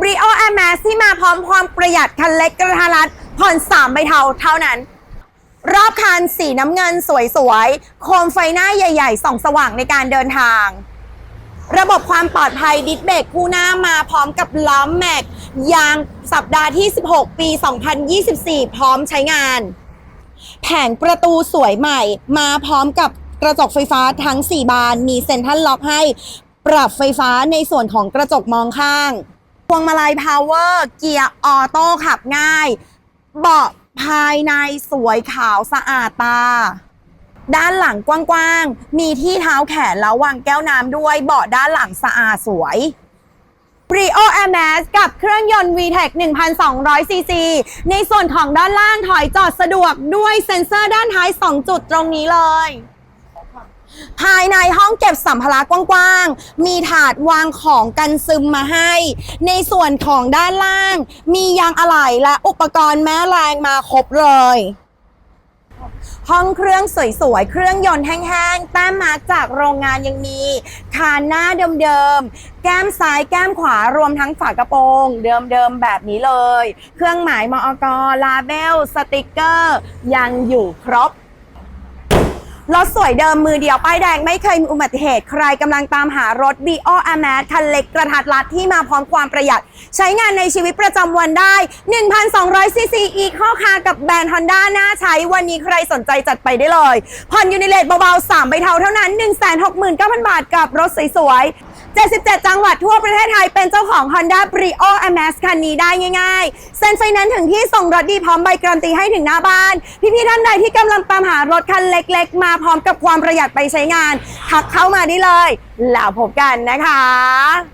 Brio Air Max ที่มาพร้อมความประหยัดคันเล็กกระทัดรัดผ่อน3ใบเทาเท่านั้น รอบคันสีน้ำเงินสวยๆ โคมไฟหน้าใหญ่ๆส่องสว่างในการเดินทาง ระบบความปลอดภัยดิสเบรกคู่หน้ามาพร้อมกับล้อมแม็ก ยางสัปดาห์ที่ 16 ปี 2024 พร้อมใช้งาน แผงประตูสวยใหม่มาพร้อมกับกระจกไฟฟ้าทั้ง 4 บาน มีเซ็นทรัลล็อกให้ ปรับไฟฟ้าในส่วนของกระจกมองข้าง พวงมาลัยพาวเวอร์เกียร์ออโต้ขับง่าย เบาะภายในสวยขาวสะอาดตา ด้านหลังกว้างๆ มีที่เท้าแขนแล้ววางแก้วน้ำด้วย เบาะด้านหลังสะอาดสวย Brio Max กับเครื่องยนต์ VTEC 1,200 cc ในส่วนของด้านล่างถอยจอดสะดวกด้วยเซ็นเซอร์ด้านท้าย 2 จุดตรงนี้เลย ภายในห้องเก็บสัมภาระกว้างๆ มีถาดวางของกันซึมมาให้ ในส่วนของด้านล่าง มียางอะไหล่และอุปกรณ์แม่แรงมาครบเลย ห้องเครื่องสวยๆ เครื่องยนต์แห้งๆ แต้มมาจากโรงงานยังมี คานหน้าเดิมๆ แก้มซ้ายแก้มขวารวมทั้งฝากระโปรง เดิมๆ แบบนี้เลย เครื่องหมายมอกลาเบล สติกเกอร์ ยังอยู่ครบ รถสวยเดิมมือเดียวป้ายแดงไม่เคยมีอุบัติเหตุ ใครกำลังตามหารถ b o a m a t คันเล็กกระทัดรัดที่มาพร้อมความประหยัด ใช้งานในชีวิตประจำวันได้ 1,200 ซีซีอีข้อคากับแบรนด์ Honda น่าใช้วันนี้ใครสนใจจัดไปได้เลยผ่อนยูนิเลตเบาๆ 3 ใบเทาเท่านั้น 169,000 บาทกับรถสวย 77 จังหวัดทั่วประเทศไทยเป็นเจ้าของ Honda Brio MS คันนี้ได้ง่ายๆ เซ็นไฟแนนซ์ถึงที่ส่งรถดีพร้อมใบการันตีให้ถึงหน้าบ้าน พี่ๆท่านใดที่กำลังตามหารถคันเล็กๆ มาพร้อมกับความประหยัดไปใช้งาน ทักเข้ามาได้เลยแล้วพบกันนะคะ